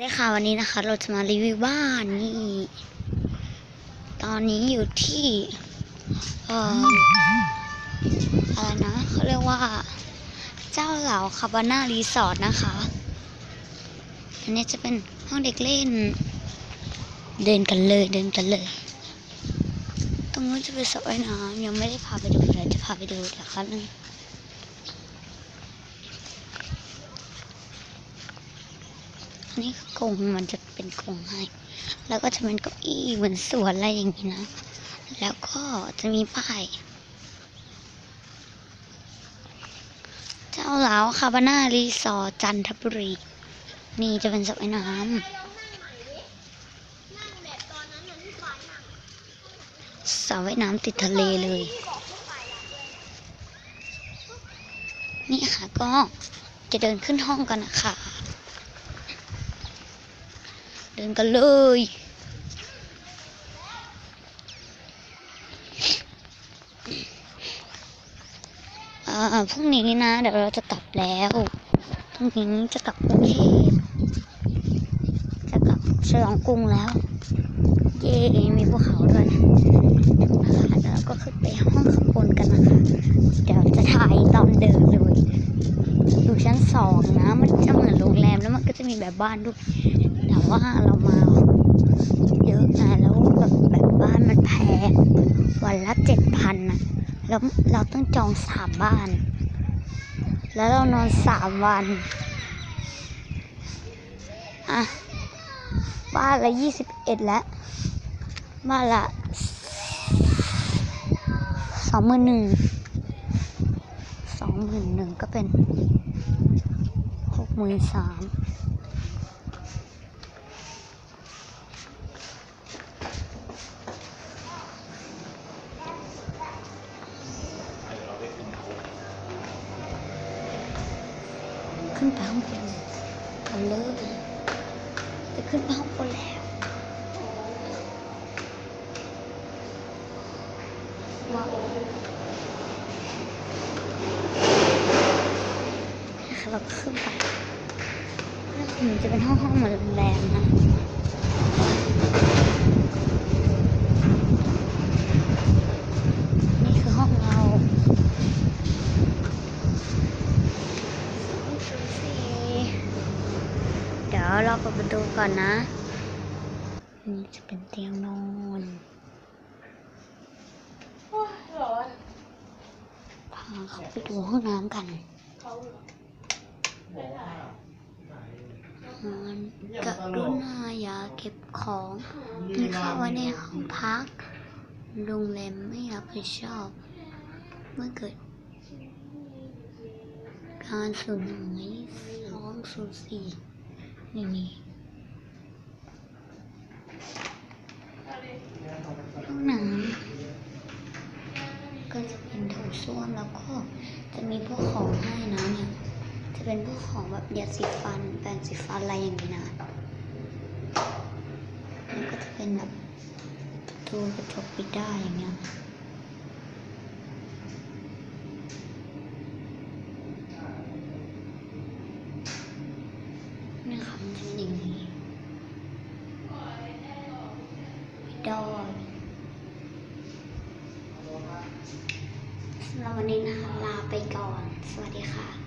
ได้ค่ะวันนี้นะคะเราจะมารีวิวบ้านนี่ ตอนนี้อยู่ที่เอ่ออะไรนะเขาเรียกว่า เจ้าเหล่าคาบาน่ารีสอร์ทนะคะ อันนี้จะเป็นห้องเด็กเล่น เดินกันเลยเดินกันเลย ตรงนู้นจะเป็นสระว่ายน้ำยังไม่ได้พาไปดูเดี๋ยจะพาไปดูเดี๋ยวครับนึง นนี้คือกรงมันจะเป็นกรงให้ แล้วก็จะเป็นเก้าอี้เหมือนสวนอะไรอย่างนี้นะ แล้วก็จะมีป้ายเจ้าหลาวคาบาน่ารีสอร์ทจันทบุรี นี่จะเป็นสระว่ายน้ำสระว่ายน้ำติดทะเลเลย นี่ค่ะก็จะเดินขึ้นห้องกันนะคะ เดินกันเลยอ่าพรุ่งนี้นะ เดี๋ยวเราจะกลับแล้วพรุ่งนี้จะกลับกรุงเทพจะกลับฉลองกรุงแล้ว เย้มีภูเขาด้วยนะคะแล้วเราก็ขึ้นไปห้องข้างบนกันนะคะ เดี๋ยวจะถ่ายตอนเดินเลยอยู่ชั้นสองนะ มันจะเหมือนโรงแรมแล้วมันก็จะมีแบบบ้านด้วย แต่ว่าเรามาเยอะนะแล้วแบบแบบบ้านมันแพงวันละเจ็ดพันนะแล้วเราต้องจองสามบ้าน แล้วเรานอนสามวันอะบ้านละยี่สิบเอ็ดแล้วบ้านละสองหมื่นหนึ่งสองหมื่นหนึ่งก็เป็นหกหมื่นสาม ขึ้นไปข้างบนกันเลยจะขึ้นไปข้างบนแล้วเราก็ขึ้นไปแล้วมันจะเป็นห้องห้องเหมือนโรงแรมนะ นี่คือห้องเรา เดี๋ยวเราเปิดประตูก่อนนะ นี่จะเป็นเตียงนอนพาเขาไปดูห้องน้ำกันมันกรุณาอย่าเก็บของมีเข้าไว้ในห้องพัก โรงแรมไม่รับผิดชอบ เมื่อเกิด การสูญหายสองศูนย์สี่ นี่นี่ห้องน้ำก็จะเป็นโถส้วมแล้วก็จะมีพวกของให้นะเนี่ยจะเป็นพวกของแบบยาสีฟันแปรงสีฟันอะไรอย่างนี้นะแล้วก็จะเป็นแบบประตูกระจกปิดได้อย่างเงี้ย นี่ค่ะมันจะเป็นอย่างนี้ไม่ได้สำหรับวันนี้นะคะลาไปก่อน สวัสดีค่ะ